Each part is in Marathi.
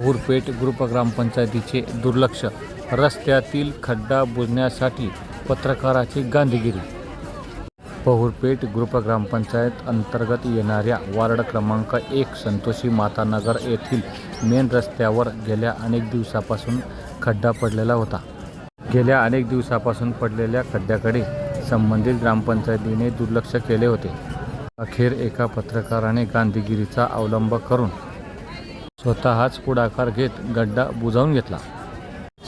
पहुरपेठ ग्रुप ग्रामपंचायतीचे दुर्लक्ष रस्त्यातील खड्डा बुजण्यासाठी पत्रकाराची गांधीगिरी. पहुरपेठ ग्रुपग्रामपंचायत अंतर्गत येणाऱ्या वार्ड क्रमांक एक संतोषी मातानगर येथील मेन रस्त्यावर गेल्या अनेक दिवसापासून खड्डा पडलेला होता. गेल्या अनेक दिवसापासून पडलेल्या खड्ड्याकडे संबंधित ग्रामपंचायतीने दुर्लक्ष केले होते. अखेर एका पत्रकाराने गांधीगिरीचा अवलंब करून स्वतःच पुढाकार घेत गड्डा बुजावून घेतला.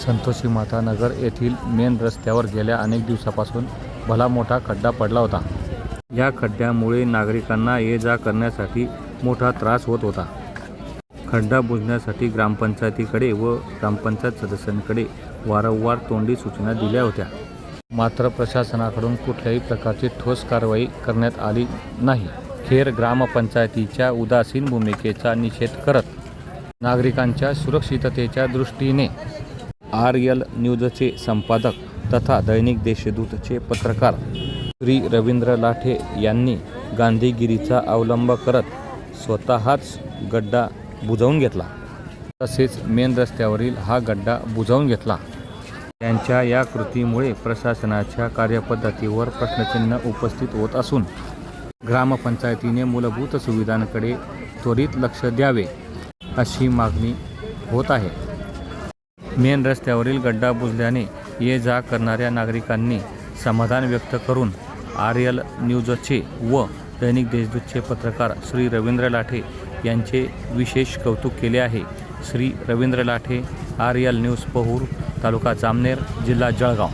संतोषी माता नगर येथील मेन रस्त्यावर गेल्या अनेक दिवसापासून भला मोठा खड्डा पडला होता. या खड्ड्यामुळे नागरिकांना ये जा करण्यासाठी मोठा त्रास होत होता. खड्डा बुजण्यासाठी ग्रामपंचायतीकडे व ग्रामपंचायत सदस्यांकडे वारंवार तोंडी सूचना दिल्या होत्या. मात्र प्रशासनाकडून कुठल्याही प्रकारची ठोस कारवाई करण्यात आली नाही. खेर ग्रामपंचायतीच्या उदासीन भूमिकेचा निषेध करत नागरिकांच्या सुरक्षिततेच्या दृष्टीने. आर एल न्यूजचे संपादक तथा दैनिक देशदूतचे पत्रकार श्री रवींद्र लाठे यांनी गांधीगिरीचा अवलंब करत स्वतःच गड्डा बुजवून घेतला. तसेच मेन रस्त्यावरील हा गड्डा बुजवून घेतला. त्यांच्या या कृतीमुळे प्रशासनाच्या कार्यपद्धतीवर प्रश्नचिन्ह उपस्थित होत असून ग्रामपंचायतीने मूलभूत सुविधांकडे त्वरित लक्ष द्यावे. अशी मागणी होत आहे. मेन रस्त्यावरील गड्डा बुजल्याने ये जा करणाऱ्या नागरिकांनी समाधान व्यक्त करून आर एल न्यूजचे व दैनिक देशदूतचे पत्रकार श्री रवींद्र लाठे यांचे विशेष कौतुक केले आहे. Shri Ravindra Lathe R L news Pahur taluka Jamner जिल्हा जळगाव.